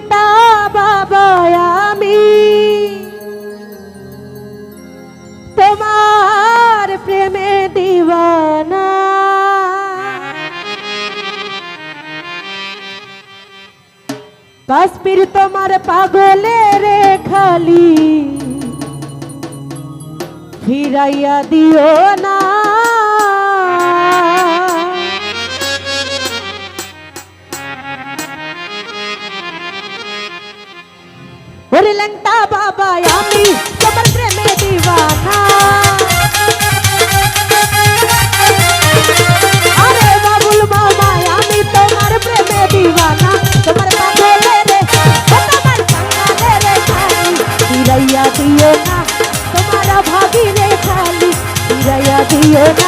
পিতা বাবা আমি। তোমার প্রেমে তোমার পাগলে রে খালি। ফিরাইয়া দিও না বাবা আমি তোমার প্রেমে দিওয়ানা আরে বাবুল মামা আমি তোমার প্রেমে দিওয়ানা তোমার পাগলে রে তোমার কাঙ্গালে রে খালি ফিরাইয়া দিও না তোমার ভাবি রে খালি ফিরাইয়া দিও না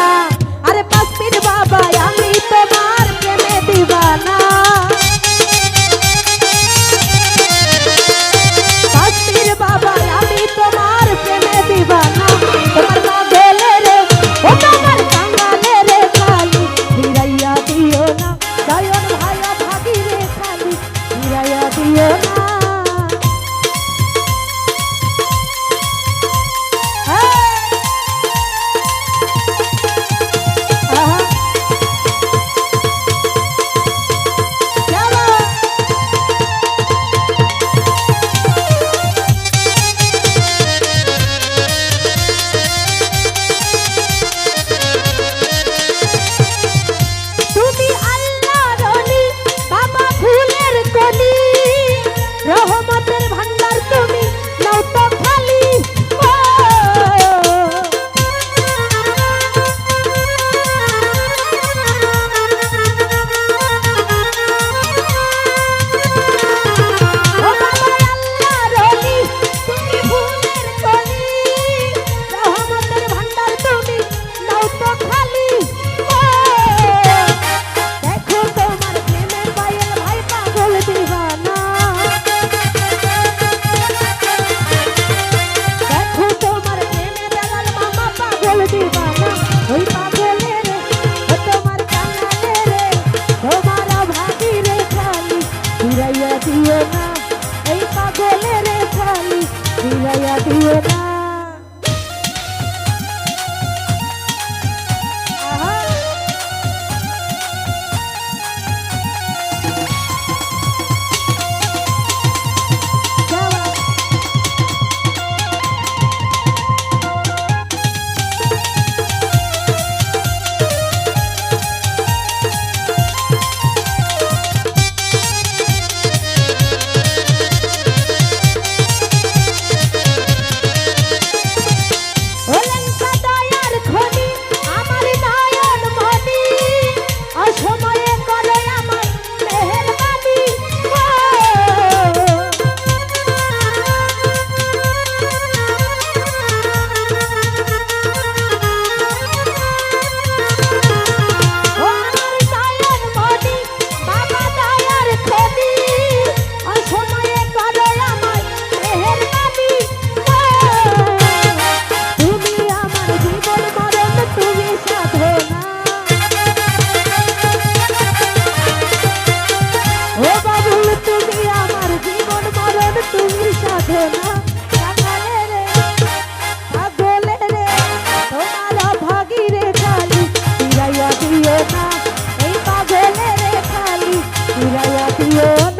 Thank you. দিয়ে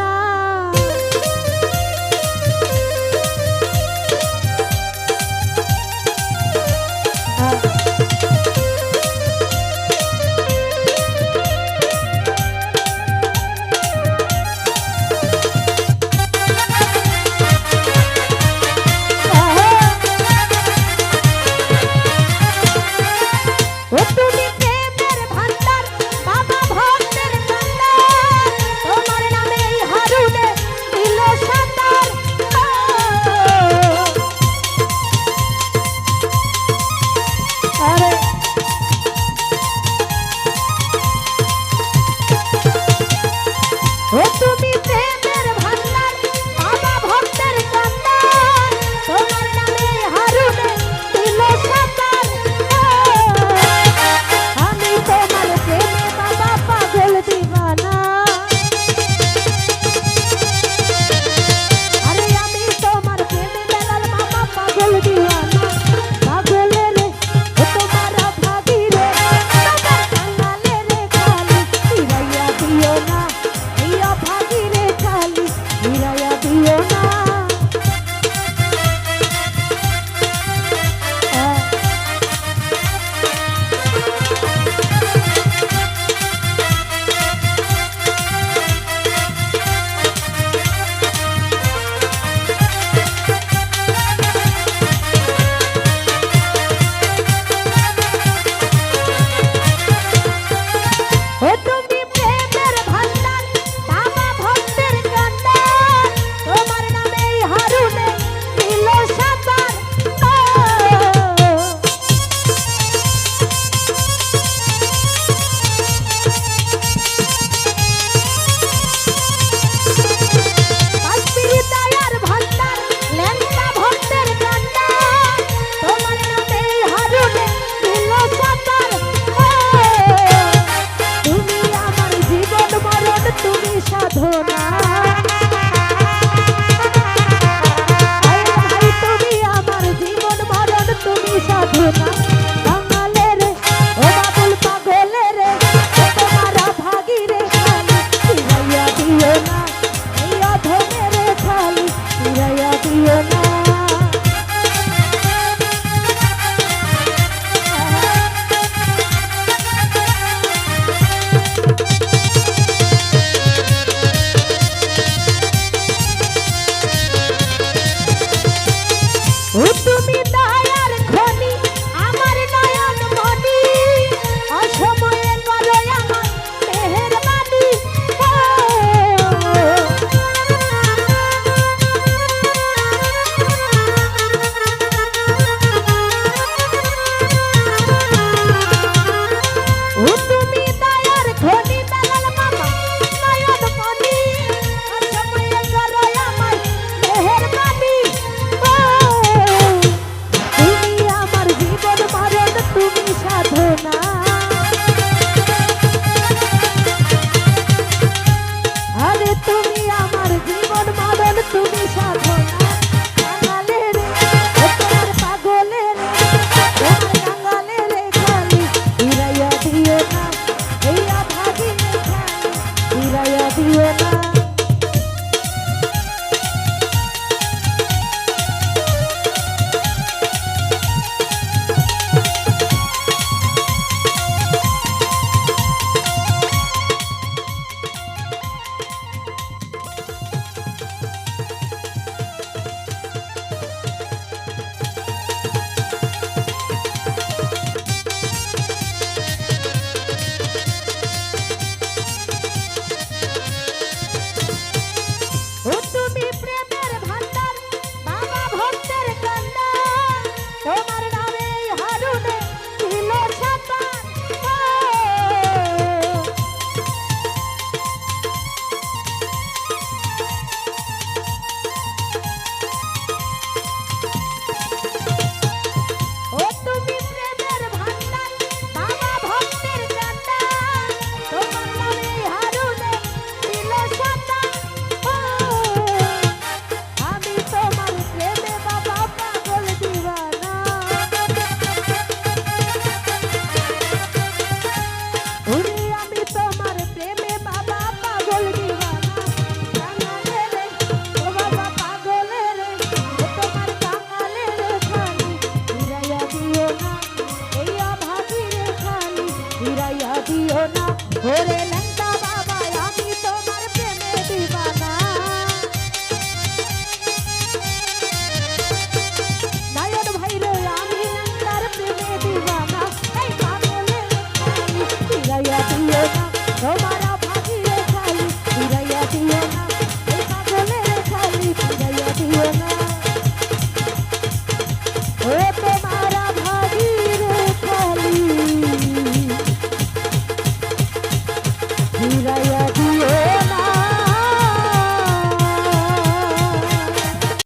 You're Bye.